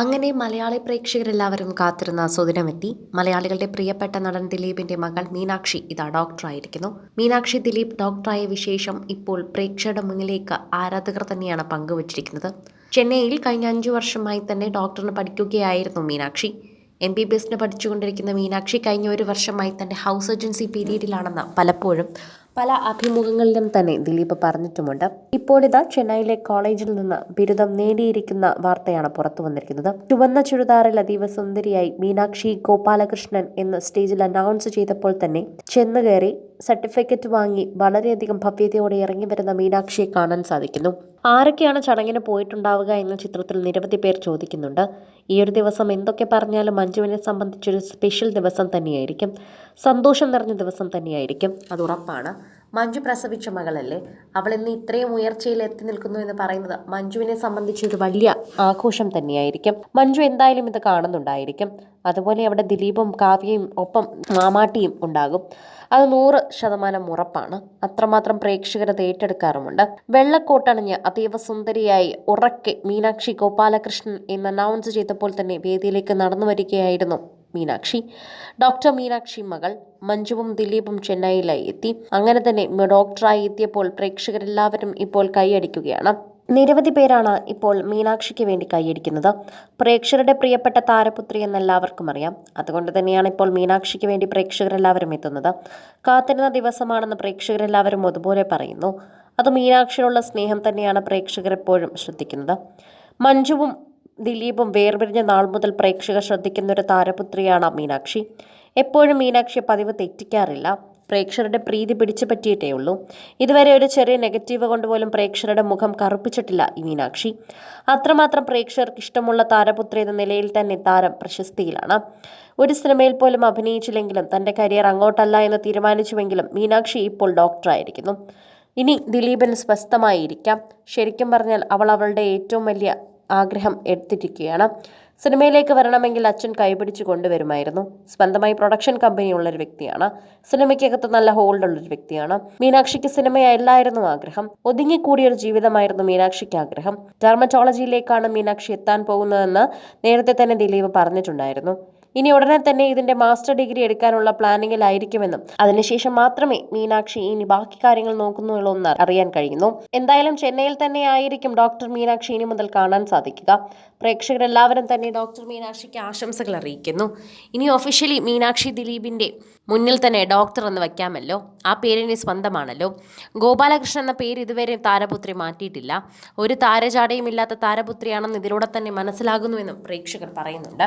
അങ്ങനെ മലയാളി പ്രേക്ഷകരെല്ലാവരും കാത്തിരുന്ന സുദിനമെത്തി. മലയാളികളുടെ പ്രിയപ്പെട്ട നടൻ ദിലീപിന്റെ മകൾ മീനാക്ഷി ഇതാ ഡോക്ടറായിരിക്കുന്നു. മീനാക്ഷി ദിലീപ് ഡോക്ടറായ വിശേഷം ഇപ്പോൾ പ്രേക്ഷകരുടെ മുന്നിലേക്ക് ആരാധകർ തന്നെയാണ് പങ്കുവച്ചിരിക്കുന്നത്. ചെന്നൈയിൽ കഴിഞ്ഞ അഞ്ചു വർഷമായി തന്നെ ഡോക്ടറിന് പഠിക്കുകയായിരുന്നു മീനാക്ഷി. എം ബി ബി എസിന് പഠിച്ചുകൊണ്ടിരിക്കുന്ന മീനാക്ഷി കഴിഞ്ഞ ഒരു വർഷമായി തന്റെ ഹൗസ് ഏജൻസി പീരീഡിലാണെന്ന് പലപ്പോഴും പല അഭിമുഖങ്ങളിലും തന്നെ ദിലീപ് പറഞ്ഞിട്ടുമുണ്ട്. ഇപ്പോഴിതാ ചെന്നൈയിലെ കോളേജിൽ നിന്ന് ബിരുദം നേടിയിരിക്കുന്ന വാർത്തയാണ് പുറത്തു വന്നിരിക്കുന്നത്. ചുവന്ന ചുരിദാറിൽ അതീവ സുന്ദരിയായി മീനാക്ഷി ഗോപാലകൃഷ്ണൻ എന്ന് സ്റ്റേജിൽ അനൗൺസ് ചെയ്തപ്പോൾ തന്നെ ചെന്ന് കയറി സർട്ടിഫിക്കറ്റ് വാങ്ങി വളരെയധികം ഭവ്യതയോടെ ഇറങ്ങി വരുന്ന മീനാക്ഷിയെ കാണാൻ സാധിക്കുന്നു. ആരൊക്കെയാണ് ചടങ്ങിന് പോയിട്ടുണ്ടാവുക എന്ന ചിത്രത്തിൽ നിരവധി പേർ ചോദിക്കുന്നുണ്ട്. ഈ ഒരു ദിവസം എന്തൊക്കെ പറഞ്ഞാലും മഞ്ജുവിനെ സംബന്ധിച്ചൊരു സ്പെഷ്യൽ ദിവസം തന്നെയായിരിക്കും. സന്തോഷം നിറഞ്ഞ ദിവസം തന്നെയായിരിക്കും. അത് ഉറപ്പാണ്. മഞ്ജു പ്രസവിച്ച മകളല്ലേ? അവൾ ഇന്ന് ഇത്രയും ഉയർച്ചയിൽ എത്തി നിൽക്കുന്നു എന്ന് പറയുന്നത് മഞ്ജുവിനെ സംബന്ധിച്ച് ഒരു വലിയ ആഘോഷം തന്നെയായിരിക്കും. മഞ്ജു എന്തായാലും ഇത് കാണുന്നുണ്ടായിരിക്കും. അതുപോലെ അവിടെ ദിലീപും കാവ്യയും ഒപ്പം മാമാട്ടിയും ഉണ്ടാകും. അത് നൂറ് ശതമാനം ഉറപ്പാണ്. അത്രമാത്രം പ്രേക്ഷകരത് ഏറ്റെടുക്കാറുമുണ്ട്. വെള്ളക്കോട്ടണിഞ്ഞ് അതീവ സുന്ദരിയായി ഉറക്കെ മീനാക്ഷി ഗോപാലകൃഷ്ണൻ എന്ന് അനൗൺസ് ചെയ്തപ്പോൾ തന്നെ വേദിയിലേക്ക് നടന്നു വരികയായിരുന്നു മീനാക്ഷി. ഡോക്ടർ മീനാക്ഷി മകൾ മഞ്ജുവും ദിലീപും ചെന്നൈയിലായി എത്തി. അങ്ങനെ തന്നെ ഡോക്ടറായി എത്തിയപ്പോൾ പ്രേക്ഷകരെല്ലാവരും ഇപ്പോൾ കൈയടിക്കുകയാണ്. നിരവധി പേരാണ് ഇപ്പോൾ മീനാക്ഷിക്ക് വേണ്ടി കൈയടിക്കുന്നത്. പ്രേക്ഷകരുടെ പ്രിയപ്പെട്ട താരപുത്രി എന്ന് എല്ലാവർക്കും അറിയാം. അതുകൊണ്ട് തന്നെയാണ് ഇപ്പോൾ മീനാക്ഷിക്ക് വേണ്ടി പ്രേക്ഷകരെല്ലാവരും എത്തുന്നത്. കാത്തിരുന്ന ദിവസമാണെന്ന് പ്രേക്ഷകരെല്ലാവരും അതുപോലെ പറയുന്നു. അത് മീനാക്ഷിയോടുള്ള സ്നേഹം തന്നെയാണ് പ്രേക്ഷകരെപ്പോഴും ശ്രദ്ധിക്കുന്നത്. മഞ്ജുവും ദിലീപും വേർപിരിഞ്ഞ നാൾ മുതൽ പ്രേക്ഷകർ ശ്രദ്ധിക്കുന്ന ഒരു താരപുത്രിയാണ് മീനാക്ഷി. എപ്പോഴും മീനാക്ഷി പതിവ് തെറ്റിക്കാറില്ല. പ്രേക്ഷകരുടെ പ്രീതി പിടിച്ചു പറ്റിയിട്ടേ ഉള്ളൂ. ഇതുവരെ ഒരു ചെറിയ നെഗറ്റീവ് കൊണ്ട് പോലും പ്രേക്ഷകരുടെ മുഖം കറുപ്പിച്ചിട്ടില്ല ഈ മീനാക്ഷി. അത്രമാത്രം പ്രേക്ഷകർക്ക് ഇഷ്ടമുള്ള താരപുത്രി എന്ന നിലയിൽ തന്നെ താരം പ്രശസ്തിയിലാണ്. ഒരു സിനിമയിൽ പോലും അഭിനയിച്ചില്ലെങ്കിലും തന്റെ കരിയർ അങ്ങോട്ടല്ല എന്ന് തീരുമാനിച്ചുവെങ്കിലും മീനാക്ഷി ഇപ്പോൾ ഡോക്ടറായിരിക്കുന്നു ഇനി ദിലീപിന് സ്വസ്ഥമായിരിക്കാം. ശരിക്കും പറഞ്ഞാൽ അവൾ അവളുടെ ഏറ്റവും വലിയ ആഗ്രഹം എടുത്തിരിക്കുകയാണ്. സിനിമയിലേക്ക് വരണമെങ്കിൽ അച്ഛൻ കൈപിടിച്ച് കൊണ്ടുവരുമായിരുന്നു. സ്വന്തമായി പ്രൊഡക്ഷൻ കമ്പനി ഉള്ള ഒരു വ്യക്തിയാണ്. സിനിമയ്ക്കകത്ത് നല്ല ഹോൾഡ് ഒരു വ്യക്തിയാണ്. മീനാക്ഷിക്ക് സിനിമയല്ലായിരുന്നു ആഗ്രഹം. ഒതുങ്ങിക്കൂടിയ ഒരു ജീവിതമായിരുന്നു മീനാക്ഷിക്ക് ആഗ്രഹം. ഡെർമറ്റോളജിയിലേക്കാണ് മീനാക്ഷി എത്താൻ പോകുന്നതെന്ന് നേരത്തെ തന്നെ ദിലീപ് പറഞ്ഞിട്ടുണ്ടായിരുന്നു. ഇനി ഉടനെ തന്നെ ഇതിന്റെ മാസ്റ്റർ ഡിഗ്രി എടുക്കാനുള്ള പ്ലാനിങ്ങിലായിരിക്കുമെന്നും അതിനുശേഷം മാത്രമേ മീനാക്ഷി ഇനി ബാക്കി കാര്യങ്ങൾ നോക്കുന്നുള്ളൂ എന്ന് അറിയാൻ കഴിയുന്നു. എന്തായാലും ചെന്നൈയിൽ തന്നെ ആയിരിക്കും ഡോക്ടർ മീനാക്ഷി ഇനി മുതൽ കാണാൻ സാധിക്കുക. പ്രേക്ഷകരെല്ലാവരും തന്നെ ഡോക്ടർ മീനാക്ഷിക്ക് ആശംസകൾ അറിയിക്കുന്നു. ഇനി ഒഫീഷ്യലി മീനാക്ഷി ദിലീപിന്റെ മുന്നിൽ തന്നെ ഡോക്ടർ എന്ന് വയ്ക്കാമല്ലോ ആ പേരിന് സ്വന്തമാണല്ലോ. ഗോപാലകൃഷ്ണൻ എന്ന പേര് ഇതുവരെ താരപുത്രി മാറ്റിയിട്ടില്ല. ഒരു താരജാടയും ഇല്ലാത്ത താരപുത്രിയാണെന്ന് ഇതിലൂടെ തന്നെ മനസ്സിലാകുന്നുവെന്നും പ്രേക്ഷകർ പറയുന്നുണ്ട്.